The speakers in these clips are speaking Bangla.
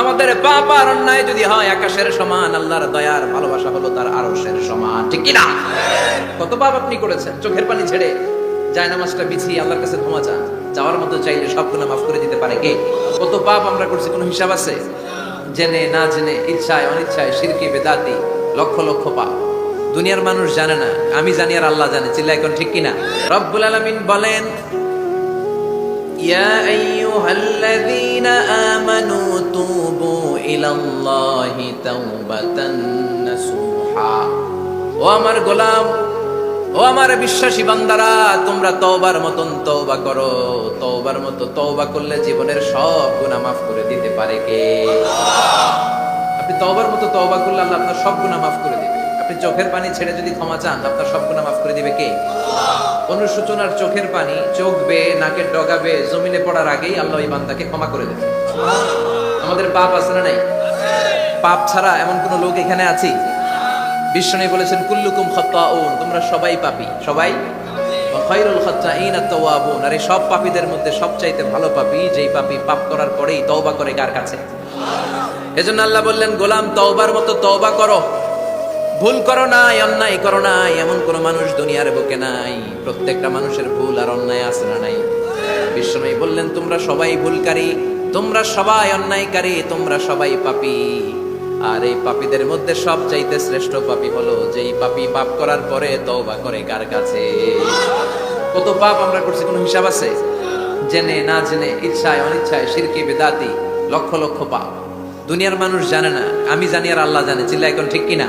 আমাদের পাপ আর অন্যায় যদি হয়, আকাশের সমান, আল্লাহর দয়ার ভালোবাসা হলো তার আরশের সমান। ঠিক কিনা? কত পাপ আপনি করেছেন? চোখের পানি ছেড়ে যায় নামাজটা বিছিয়ে আল্লাহর কাছে ক্ষমা চান। যাওয়ার মতো চাইলে সব গুণা মাফ করে দিতে পারে কে? কত পাপ আমরা করছি, কোনো হিসাব আছে? জেনে, না জেনে, ইচ্ছায়, অনিচ্ছায় শিরকি বেদাতি, লক্ষ লক্ষ পাপ। দুনিয়ার মানুষ জানে না, আমি জানি আর আল্লাহ জানে। চিল্লা এখন ঠিক কিনা? রব্বুল আলামিন বলেন يا أيها الذين آمنوا توبوا إلى الله توبة نصوحا ও আমার গোলাম ও আমার বিশ্বাসী বান্দারা তোমরা তওবার মতন তওবা করো তওবার মতো তওবা করলে জীবনের সব গুনাহ মাফ করে দিতে পারে কে আপনি তওবার মতো তওবা করলে আল্লাহ আপনার সব গুনাহ মাফ করে দিবে আপনি চোখের পানি ছেড়ে যদি ক্ষমা চান আপনার সব গুনাহ মাফ করে দিবে কে অনুসূচনার চোখের পানি, চোখ বেয়ে, নাকের ডগা বেয়ে জমিনে পড়ার আগেই আল্লাহ এই বান্দাকে ক্ষমা করে দেবে আমাদের পাপ আছে না নাই? পাপ ছাড়া এমন কোন লোক এখানে আছি? বিশ্বনী বলেছেন, কুল্লুকুম খাত্তাউন তোমরা সবাই পাপী। সবাই? ওয়া খায়রুল খাত্তাইন আত-তাওয়াবুন আর এই সব পাপীদের মধ্যে সবচাইতে ভালো পাপী, যেই পাপী পাপ করার পরেই তওবা করে কার কাছে? এজন্য আল্লাহ বললেন, গোলাম তওবার মতো তওবা করো। ভুল করো নাই, অন্যায় করো নাই, এমন কোন মানুষ দুনিয়ার বুকে নাই। প্রত্যেকটা মানুষের ভুল আর অন্যায় আছে না নাই? বিশ্বময় বললেন, তোমরা সবাই ভুলকারী, তোমরা সবাই অন্যায়কারী, তোমরা সবাই পাপী। আর এই পাপীদের মধ্যে সব চাইতে শ্রেষ্ঠ পাপী হলো যেই পাপী পাপ করার পরে তওবা করে কার কাছে? কত পাপ আমরা করছি, কোনো হিসাব আছে? জেনে না জেনে, ইচ্ছায় অনিচ্ছায় শিরকি বেদাতি, লক্ষ লক্ষ পাপ। দুনিয়ার মানুষ জানে না, আমি জানি আর আল্লাহ জানে চিল্লা এখন ঠিক কিনা?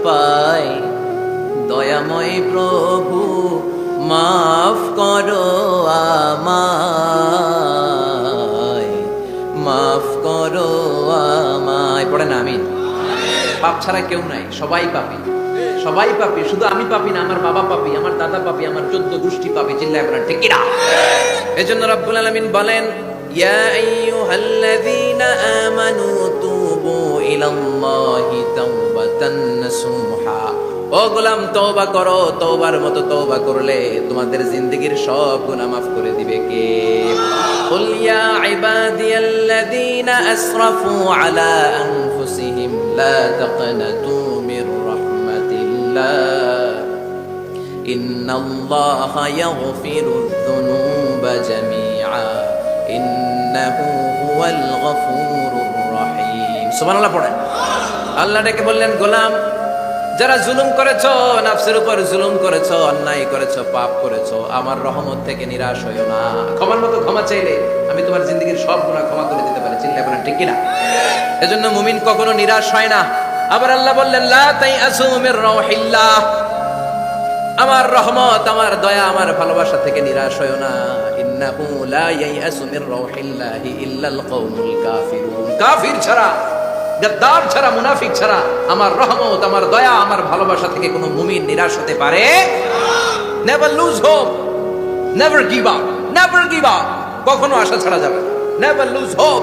উপায় দয়াময় প্রভু, মাফ করো মাফ করো আমায়। পড়ে না আমি পাপ ছাড়া কেউ নাই, সবাই পাপি। সবাই পাপি, শুধু আমি পাপি না, আমার বাবা পাপি, আমার দাদা পাপি, আমার চোদ্দ গোষ্ঠী পাপি চিল্লায় বলেন ঠিক কিনা? এজন্য রব্বুল আলামিন বলেন, ইয়া আইয়ুহাল্লাযীনা আমানু তুবু ইলাল্লাহি নাসুহা ও গোলাম তওবা করো তওবার মতো তওবা করলে তোমাদের জিন্দেগীর সব গুনাহ মাফ করে দিবে কে قل يا عبادي الذين أسرفوا على أنفسهم لا تقنطوا من رحمة الله إن الله يغفر الذنوب جميعا إنه هو الغفور الرحيم سبحان الله পড়েন আল্লাহ ডেকে বললেন, গোলাম, যারা জুলুম করেছ, নাফসের উপর জুলুম করেছ, অন্যায় করেছ, পাপ করেছ, আমার রহমত থেকে নিরাশ হইও না। ক্ষমার মতো ক্ষমা চাইলে আমি তোমার জিন্দগির সব গুণা ক্ষমা করে দিতে পারি। চিল্লা বলেন, ঠিক কিনা এজন্য মুমিন কখনো নিরাশ হয় না। আবার আল্লাহ বললেন, লা তাই আসুমির রহিল্লাহ আমার রহমত, আমার দয়া, আমার ভালোবাসা থেকে নিরাশ হইও না। ইন্নাহু লা ইয়াইয়াসু মির রাউহিল্লাহি ইল্লাল কওমুল কাফিরুন। কাফির ছাড়া গাদ্দার ছাড়া, মুনাফিক ছাড়া আমার রহমত, আমার দয়া, আমার ভালোবাসা থেকে কোনো মুমিন নিরাশ হতে পারে। Never lose hope never give up never give up কখনো আশা ছাড়া যাবে না। নেভার লুজ হোপ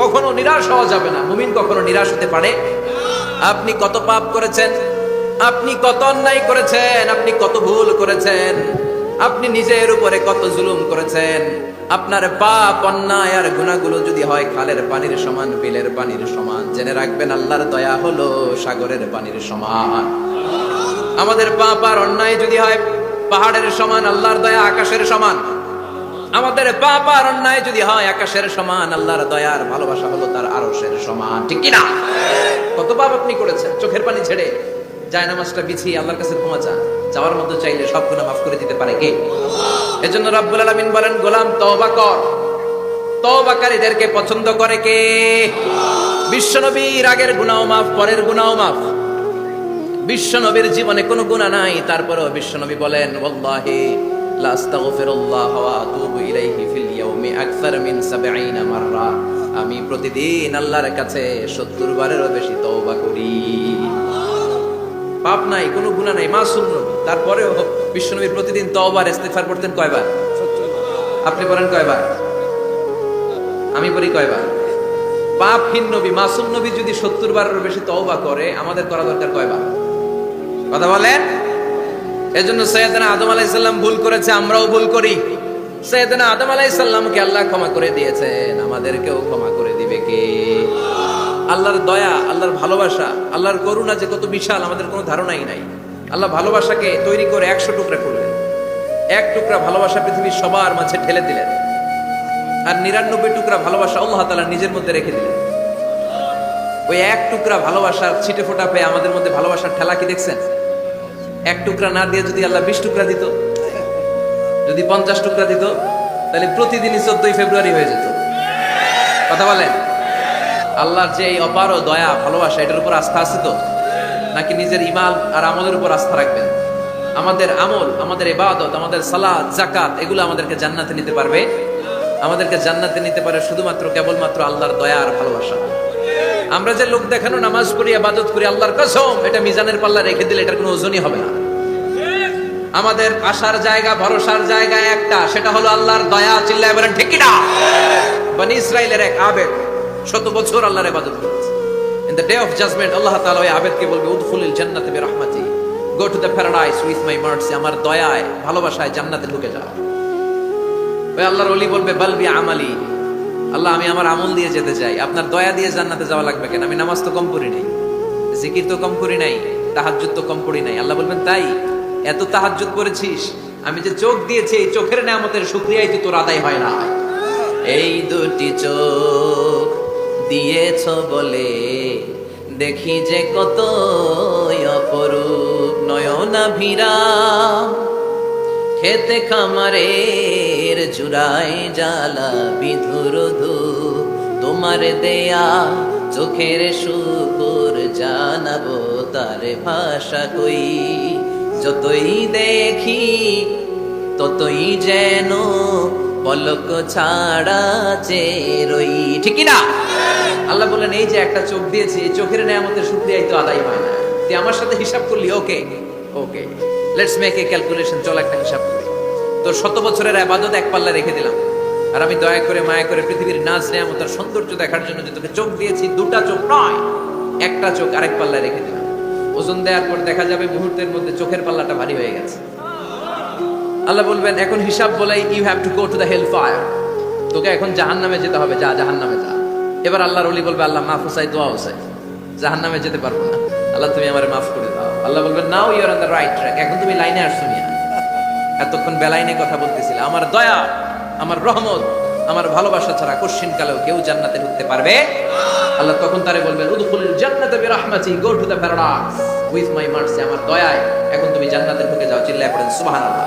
কখনো নিরাশ হওয়া যাবে না। মুমিন কখনো নিরাশ হতে পারে। আপনি কত পাপ করেছেন? আপনি কত অন্যায় করেছেন? আপনি কত ভুল করেছেন? আপনি নিজের উপরে কত জুলুম করেছেন? আপনার পাপ, অন্যায় আর গুণাগুলো যদি হয়, খালের পানির সমান, বিলের পানির সমান। জেনে রাখবেন, আল্লাহর দয়া হলো সাগরের পানির সমান। আমাদের পাপ আর অন্যায় যদি হয়, পাহাড়ের সমান, আল্লাহর দয়া আকাশের সমান। আমাদের পাপ আর অন্যায় যদি হয়, আকাশের সমান, আল্লাহর দয়ার ভালোবাসা হলো তার আরশের সমান। ঠিক কিনা? কত পাপ আপনি করেছেন? চোখের পানি ছেড়ে জায়নামাজটা বিছিয়ে আল্লাহর কাছে ক্ষমা চান। যাওয়ার মতো চাইলে সব গুণা মাফ করে দিতে পারে কে? এজন্য রাব্বুল আলামিন বলেন, গোলাম, তওবা কর। তওবাকারীদেরকে পছন্দ করে কে? বিশ্বনবীর আগের গুনাহ মাফ, পরের গুনাহ মাফ। বিশ্বনবীর জীবনে কোনো গুনাহ নাই, তারপরেও বিশ্বনবী বলেন, ওয়াল্লাহি লা আস্তাগফিরুল্লাহ ওয়া আতুবু ইলাইহি ফিল ইয়াউমি আকসার মিন 70 মাররা। আমি প্রতিদিন আল্লাহর কাছে 70 বারেরও বেশি তওবা করি। পাপ নাই, কোনো গুনাহ নাই, মাসুম নবী। তারপরেও বিশ্বনবী প্রতিদিন তওবার, ইস্তিগফার করতেন কয়বার? আপনি বলেন কয়বার? আমি বলি কয়বার? পাপহীন নবী, মাসুম নবী যদি 70 বারেরও বেশি তওবা করে, আমাদের করা দরকার কয়বার? কথা বলেন? এজন্য সৈয়দনা আদম আলাইসাল্লাম ভুল করেছে, আমরাও ভুল করি। সৈয়দনা আদম আলাইসাল্লামকে আল্লাহ ক্ষমা করে দিয়েছেন, আমাদেরকেও ক্ষমা করে দিবে কে? আল্লাহর দয়া, আল্লাহর ভালোবাসা, আল্লাহর করুণা যে কত বিশাল, আমাদের কোনো ধারণাই নাই। আল্লাহ ভালোবাসাকে তৈরি করে একশো টুকরা করলেন। এক টুকরা ভালোবাসা পৃথিবীর সবার মাঝে ঠেলে দিলেন। আর নিরানব্বই টুকরা ভালোবাসা আল্লাহ তালা নিজের মধ্যে রেখে দিলেন। ওই এক টুকরা ভালোবাসার ছিটে ফোটা পেয়ে আমাদের মধ্যে ভালোবাসার ঠেলা কি দেখছেন? এক টুকরা না দিয়ে যদি আল্লাহ বিশ টুকরা দিত, যদি পঞ্চাশ টুকরা দিত, তাহলে প্রতিদিনই চোদ্দই ফেব্রুয়ারি হয়ে যেত। কথা বলেন? আল্লাহর যে এই অপার দয়া, ভালোবাসা, এটার উপর আস্থা আছে তো? নাকি নিজের ইমাল আর আমলের উপর আস্থা রাখবেন? আমাদের আমল, আমাদের ইবাদত, আমাদের সালাদ জাকাত এগুলো আমাদেরকে জান্নাতে নিতে পারবে। আমাদেরকে জান্নাতে নিতে পারে শুধুমাত্র, কেবলমাত্র আল্লাহর দয়া আর ভালোবাসা। আমরা যে লোক দেখানো, নামাজ পড়ি আবাদত করি, আল্লাহর কসম, এটা মিজানের পাল্লা রেখে দিলে এটার কোনো ওজনই হবে না। আমাদের আশার জায়গা, ভরসার জায়গা একটা, সেটা হলো আল্লাহর দয়া, চিল্লায় বলেন, ঠিক না বানি ইসরাইলের এক আবেগ, শত বছর আল্লাহর ইবাদত in the day of judgment আল্লাহ তাআলা ওই আবেদকে বলবে, উদখুলিল জান্নাতে বিরহমাতি go to the paradise with my mercy আমার দয়ায়, ভালোবাসায় জান্নাতে ঢুকে যাও। ওই আল্লাহর ওলি বলবে বালবি আমালি, আল্লাহ আমি আমার আমল দিয়ে যেতে চাই, আপনার দয়া দিয়ে জান্নাতে যাওয়া লাগবে কেন? আমি নামাজ তো কম করি নাই, জিকির তো কম করি নাই, তাহাজ্জুদ তো কম করি নাই। আল্লাহ বলবেন, তাই? এত তাহাজ্জুদ করেছিস, আমি যে চোখ দিয়েছি, এই চোখের নামতের শুক্রিয়াই তো তোর আদায় হয় না। এই দুটি চোখ দিয়েছ বলে। দেখি যে কত অপরূপ নয়না ভিরা খেতে খামারের জুড়াই জ্বালা বিধুর তোমার দেয়া চোখের শুকুর জানাব তার ভাষা কই। যতই দেখি, ততই যেন পলক ছাড়া চেরই ঠিক না আল্লাহ বলেন এই যে একটা চোখ দিয়েছি, এই চোখের নেয়ামতের শুক্রিয়াই তো আদায় হয় না। তুই আমার সাথে হিসাব করলি, okay? Okay. Let's make a calculation চল একটা হিসাব করি। তোর শত বছরের আবাদত এক পাল্লা রেখে দিলাম। আর আমি দয়া করে মায়া করে পৃথিবীর নাচ নেয়ামত আর সৌন্দর্য দেখার জন্য যে তোকে চোখ দিয়েছি, দুটা চোখ নয়, একটা চোখ আরেক পাল্লা রেখে দিলাম। ওজন দেওয়ার পর দেখা যাবে মুহূর্তের মধ্যে চোখের পাল্লাটা ভারী হয়ে গেছে। আল্লাহ বলবেন, এখন হিসাব বলাই you have to go to the hell fire তোকে এখন জাহান নামে যেতে হবে, যা জাহান নামে যা। এবার আল্লাহর অলি বলবে, আল্লাহ, মাফ হোসাই দোয়া হোসাই জাহান নামে যেতে পারব না। আল্লাহ, তুমি আমার মাফ করে দাও। আল্লাহ বলবেন now you're on the right track এখন তুমি লাইনে আসছো মিয়া। এতক্ষণ বেলাইনে কথা বলতেছিলে। আমার দয়া, আমার রহমত, আমার ভালোবাসা ছাড়া কোশ্চিন কালেও কেউ জান্নাতে ঢুকতে পারবে? আল্লাহ তখন তারে বলবেন, উদখুলিল জান্নাতে go to the with my mercy আমার দয়ায় এখন তুমি জান্নাতে ঢুকে যাও, চিল্লায় পড়েন, সুবহানাল্লাহ।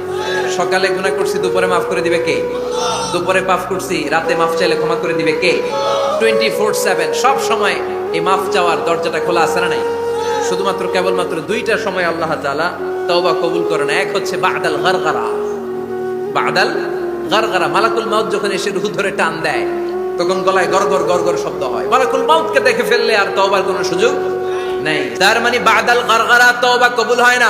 সকালে গুনাহ করছি, দুপুরে মাফ করে দিবে কে? দুপুরে পাপ করছি, রাতে মাফ চাইলে ক্ষমা করে দিবে কে? টোয়েন্টি ফোর সেভেন সব সময় এই মাফ চাওয়ার দরজাটা খোলা আছে না নাই? শুধুমাত্র, কেবলমাত্র দুইটা সময় আল্লাহ তাআলা তওবা কবুল করেন। এক হচ্ছে বাদাল গারগারা। বাদাল গারগারা, মালাকুল মাউত যখন এসে রুহু ধরে টান দেয়, তখন গলায় গরগর গরগর শব্দ হয়। মালাকুল মাউতকে দেখে ফেললে আর তওবার কোনো সুযোগ নেই। তার মানে বাদাল গারগারা তওবা কবুল হয় না।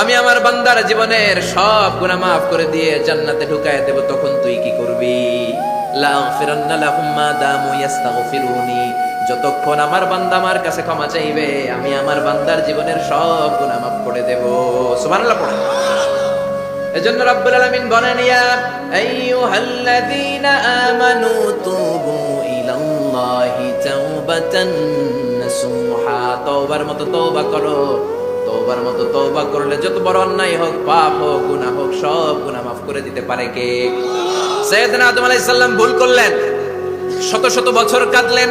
আমি আমার বান্দার জীবনের সব গুনাহ মাফ করে দিয়ে জান্নাতে ঢুকায় দেব, তখন তুই কি করবি? যতক্ষণ আমার বান্দা আমার কাছে ক্ষমা চাইবে, আমি আমার বান্দার জীবনের সব গুনাহ মাফ করে দেব। সুবহানাল্লাহ এজন্য রব্বুল আলামিন বলেন, ইয়া আইয়ুহাল্লাযীনা মতো তওবা করো। তওবার মতো তোবা করলে যত বড় অন্যায় হোক, পাপ হোক, গুনাহ হোক, সব গুনাহ মাফ করে দিতে পারে কে? সৈয়দনা আদম আলাইহিস সালাম ভুল করলেন, শত শত বছর কাঁদলেন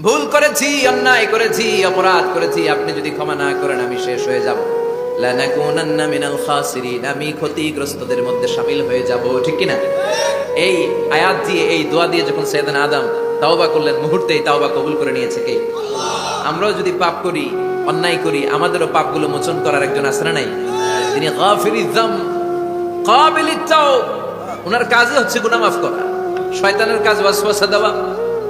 ভুল করেছি, অন্যায় করেছি, অপরাধ করেছি, আপনি যদি ক্ষমা না করেন, আমি শেষ হয়ে যাব। আমি ক্ষতিগ্রস্তদের মধ্যে শামিল হয়ে যাব, ঠিক কি না এই আয়াত দিয়ে, এই দোয়া দিয়ে যখন সৈয়দান আদম তাওবা করলেন তাওবা কবুল করে নিয়েছে কে? আমরাও যদি পাপ করি, অন্যায় করি, আমাদেরও পাপগুলো মোচন করার একজন না নাই? তিনি ওনার কাজই হচ্ছে গুনাহ মাফ করা। শয়তানের কাজ ওয়াসওয়াসা দেওয়া।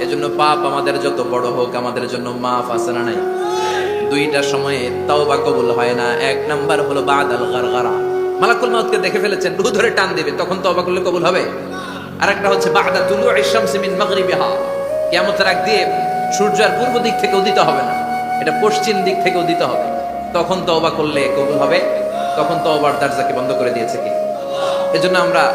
এজন্য পাপ আমাদের যত বড় হোক, আমাদের জন্য মাফ আছে না নাই? দুইটা সময়ে তাওবা কবুল হয় না। এক নাম্বার হলো বাদাল গারগারা। মালাকুল মাউতকে দেখে ফেলেছেন, রুহ ধরে টান দিবে, তখন তওবা করলে কবুল হবে। আর একটা হচ্ছে বাদা তুলু শামসি মিন মাগরিবিহা। কিয়ামতের আগ দিয়ে সূর্য আর পূর্ব দিক থেকে উদিত হবে না। এটা পশ্চিম দিক থেকে উদিত হবে। তখন তওবা করলে কবুল হবে। তখন তওবার দরজাকে বন্ধ করে দিয়েছে কি? এজন্য আমরা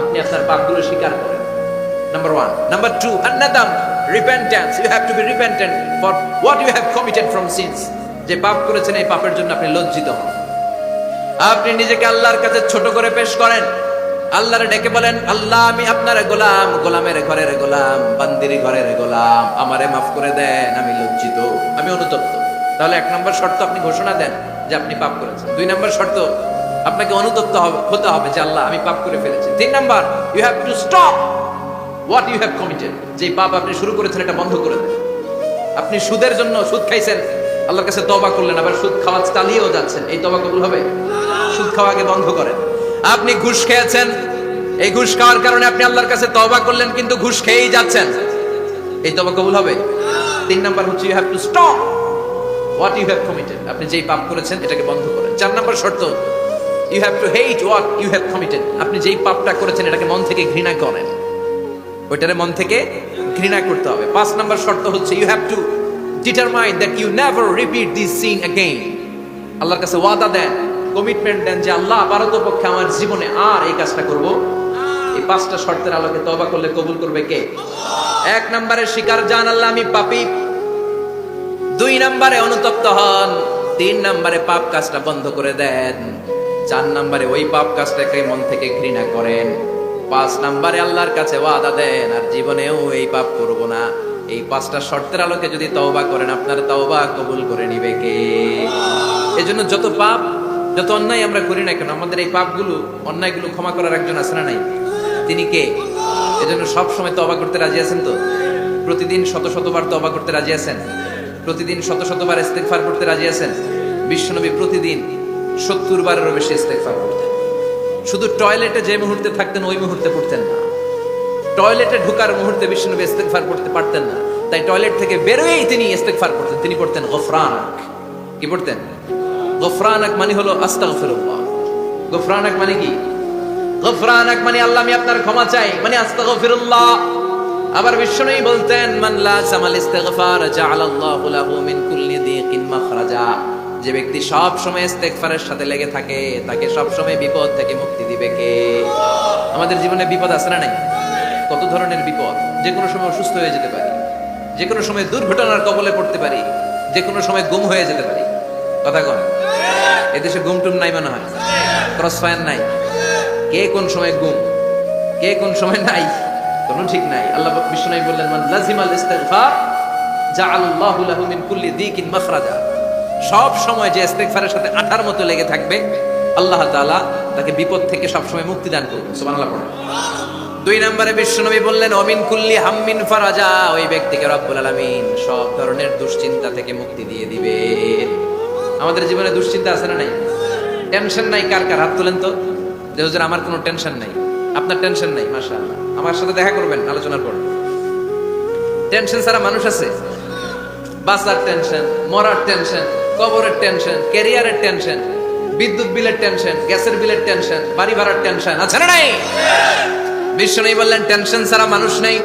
আপনি আপনার পাপগুলো স্বীকার করেন। Number one number two আন্নাদাম repentance you have to be repentant for what you have committed from sins যে পাপ করেছেন, এই পাপের জন্য আপনি লজ্জিত হন। আপনি নিজেকে আল্লাহর কাছে ছোট করে পেশ করেন। আল্লাহরে ডেকে বলেন, আল্লাহ, আমি আপনার গোলাম। গোলামের ঘরের গোলাম, বান্দির ঘরের গোলাম। আমারে মাফ করে দেন, আমি লজ্জিত, আমি অনুতপ্ত। তাহলে এক নম্বর শর্ত আপনি ঘোষণা দেন যে আপনি পাপ করেছেন। দুই নম্বর শর্ত আপনাকে অনুতপ্ত হতে হবে যে আল্লাহ, আমি পাপ করে ফেলেছি। তিন number you have to stop what you have committed যে পাপ আপনি শুরু করেছেন, এটা বন্ধ করে দেন। আপনি সুদের জন্য সুদ খাইছেন, আল্লাহর কাছে তবা করলেন, আবার সুদ খাওয়া চালিয়েও যাচ্ছেন। এই তবা কবুল হবে? সুদ খাওয়াকে বন্ধ করেন। আপনি ঘুষ খেয়েছেন, এই ঘুষ খাওয়ার কারণে আপনি আল্লাহর কাছে তবা করলেন, কিন্তু ঘুষ খেয়েই যাচ্ছেন। এই তবা কবুল হবে? তিন নাম্বার হচ্ছে you have to stop what you have committed আপনি যেই পাপ করেছেন, এটাকে বন্ধ করেন। চার নাম্বার শর্ত you have to hate what you have committed আপনি যেই পাপটা করেছেন, এটাকে মন থেকে ঘৃণা করেন। ওইটারে মন থেকে ঘৃণা করতে হবে। পাঁচ নাম্বার শর্ত হচ্ছে you have to determine that you never repeat this sin again আল্লাহর কাছে ওয়াদা দেন কমিটমেন্ট দেন যে আল্লাহ পারতপক্ষে আমার জীবনে আর এই কাজটা করব। এই পাঁচটা শর্তের আলোকে তবা করলে কবুল করবে কে? এক নম্বরে স্বীকার জান আল্লাহ আমি পাপী। দুই নম্বরে অনুতপ্ত হন। তিন নম্বরে পাপ কাজটা বন্ধ করে দেন। চার নম্বরে ওই পাপ কাজটাকে মন থেকে ঘৃণা করেন। পাঁচ নম্বরে আল্লাহর কাছে ওয়াদা দেন, আর জীবনেও এই পাপ করব না। এই পাঁচটা শর্তের আলোকে যদি তওবা করেন, আপনার তওবা কবুল করে নিবে কে? এজন্য যত পাপ, যত অন্যায় আমরা করি না কেন, আমাদের এই পাপগুলো, অন্যায়গুলো ক্ষমা করার একজন আছে না নাই? তিনি কে? এজন্য সব সময় তওবা করতে রাজি আছেন তো? প্রতিদিন শত শতবার তওবা করতে রাজি আছেন? প্রতিদিন শত শতবার ইস্তেগফার করতে রাজি আছেন? বিশ্বনবী প্রতিদিন সত্তর বারেরও বেশি ইস্তেগফার করতেন। শুধু টয়লেটে যে মুহূর্তে থাকতেন, ওই মুহূর্তে পড়তেন না। টয়লেটে ঢুকার মুহূর্তে বিশ্বনবী ইস্তেগফার করতে পারতেন না। তাই টয়লেট থেকে বেরোয়েই তিনি ইস্তেগফার করতেন। তিনি পড়তেন গফরানাক। কি পড়তেন? গফরানাক মানে হলো আস্তাগফিরুল্লাহ। গফরানাক মানে কি? গফরানাক মানে আল্লাহ, আমি আপনার ক্ষমা চাই। মানে আস্তাগফিরুল্লাহ। আবার বিশ্বনবী বলতেন, মান লা সামাল ইস্তিগফার জাআলাল্লাহু লাহু মিন কুল্লি দিকিন মাখরাজা। যে ব্যক্তি সব সময় ইস্তেগফারের সাথে লেগে থাকে, তাকে সব সময় বিপদ থেকে মুক্তি দিবে কে? আমাদের জীবনে বিপদ আছে না নাই? কত ধরনের বিপদ? যে কোনো সময় অসুস্থ হয়ে যেতে পারি, যে কোনো সময় দুর্ঘটনার কবলে পড়তে পারি, যে কোনো সময় গুম হয়ে যেতে পারি। কথা কন। এদেশে গুম টুম নাই মনে হয়? ক্রস ফায়ার নাই? কে কোন সময় গুম? কে কোন সময় নাই? কোনো ঠিক নাই। আল্লাহ বিষ্ণু বললেন, মান লাজিমাল ইস্তিগফার, জাআলাল্লাহু লাহু মিন কুল্লি দিকিন মাখরাজা। সব সময় যে ইস্তেগফারের সাথে আঠার মতো লেগে থাকবে, আল্লাহ তাআলা তাকে বিপদ থেকে সব সময় মুক্তি দান করবেন সুবহানাল্লাহ দুই নম্বরে বিশ্বনবী বললেন, অমিন কুল্লি হাম্মিন ফারাজা। ওই ব্যক্তিকে রব্বুল আলামিন সব ধরনের দুশ্চিন্তা থেকে মুক্তি দিয়ে দিবে। আমাদের জীবনে দুশ্চিন্তা আছে না নাই? টেনশন নাই? কার কার হাত তুলেন তো? যে, হুজুর, আমার কোনো টেনশন নাই। আপনার টেনশন নাই, মাশাআল্লাহ। আমার সাথে দেখা করবেন, আলোচনার পর। টেনশন ছাড়া মানুষ আছে? বাসার টেনশন, মরার টেনশন কবরের টেনশন, ক্যারিয়ারের টেনশন, বিদ্যুৎ বিলের টেনশন, গ্যাসের বিলের টেনশন, বাড়ি ভাড়ার টেনশন, আছে না নাই? বিশ্ব নেই বললেন, টেনশন ছাড়া মানুষ নেই।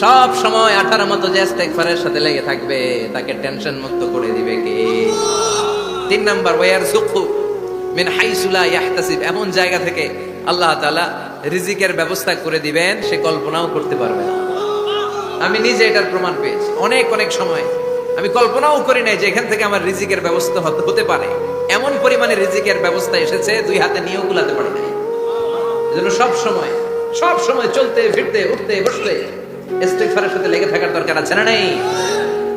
সব সময় আঠার মতো যে ইস্তেগফারের সাথে লেগে থাকবে। তাকে টেনশন মুক্ত করে দিবে কে? তিন নাম্বার, ওয়ার সুখু মিন হাইসুলা ইয়াহতাসিব। এমন জায়গা থেকে আল্লাহ তাআলা রিজিকের ব্যবস্থা করে দিবেন, সে কল্পনাও করতে পারবে না। আমি নিজে এটার প্রমাণ পেয়েছি। অনেক অনেক সময় আমি কল্পনাও করি নাই যে এখান থেকে আমার রিজিকের ব্যবস্থা হতে- পারে। এমন পরিমাণে রিজিকের ব্যবস্থা এসেছে, দুই হাতে নিয়েও গুলাতে পারি নাই। এজন্য সব সময় সব সময় চলতে, ফিরতে, উঠতে, বসতে ইস্তেগফারের সাথে লেগে থাকার দরকার আছে না নেই?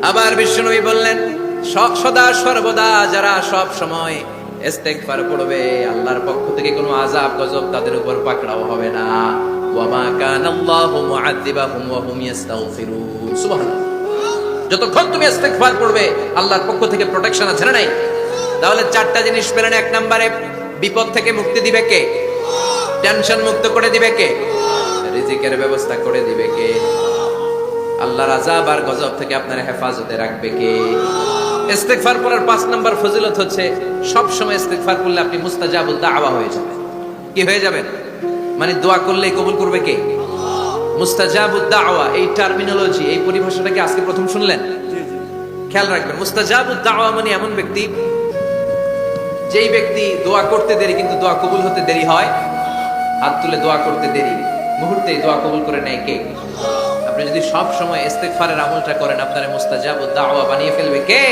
আবার বললেন সদা সর্বদা যারা সব সময় ইস্তেগফার পড়বে, আল্লাহর পক্ষ থেকে কোনো আযাব, গজব তাদের উপর পাকড়াও হবে না। ওয়া মা কানা আল্লাহু মুআযিবাহুম ওয়া হুম ইস্তাগফিরুন সুবহানাল্লাহ। যতক্ষণ তুমি ইস্তেগফার পড়বে, আল্লাহর পক্ষ থেকে প্রোটেকশন আছে না নাই? তাহলে চারটা জিনিস পেলেন এক নম্বরে, বিপদ থেকে মুক্তি দিবে কে? টেনশন মুক্ত করে দিবে কে? রিজিকের ব্যবস্থা করে দিবে কে? আল্লাহর আজাব আর গজব থেকে আপনার হেফাজতে রাখবে কে? ইস্তেগফার পড়ার পাঁচ নাম্বার ফজিলত হচ্ছে, সব সময় ইস্তেগফার করলে আপনি মুস্তাজাবুদ দাওয়া হয়ে যাবেন। কি হয়ে যাবেন? মানে দোয়া করলেই কবুল করবে কে? মুস্তাজাবুদ দাওয়া এই টার্মিনোলজি এই পরিভাষাটাকে আজকে প্রথম শুনলেন? খেয়াল রাখবেন মুস্তাজাবুদ দাওয়া মানে এমন ব্যক্তি যেই ব্যক্তি দোয়া করতে দেরি কিন্তু দোয়া কবুল হতে দেরি হয় হাত তুলে দোয়া করতে দেরি মুহূর্তেই দোয়া কবুল করে নেয় কে? আপনি যদি সব সময় ইস্তেগফারের আমলটা করেন আপনার মুস্তাজাবুদ দাওয়া বানিয়ে ফেলবে কে?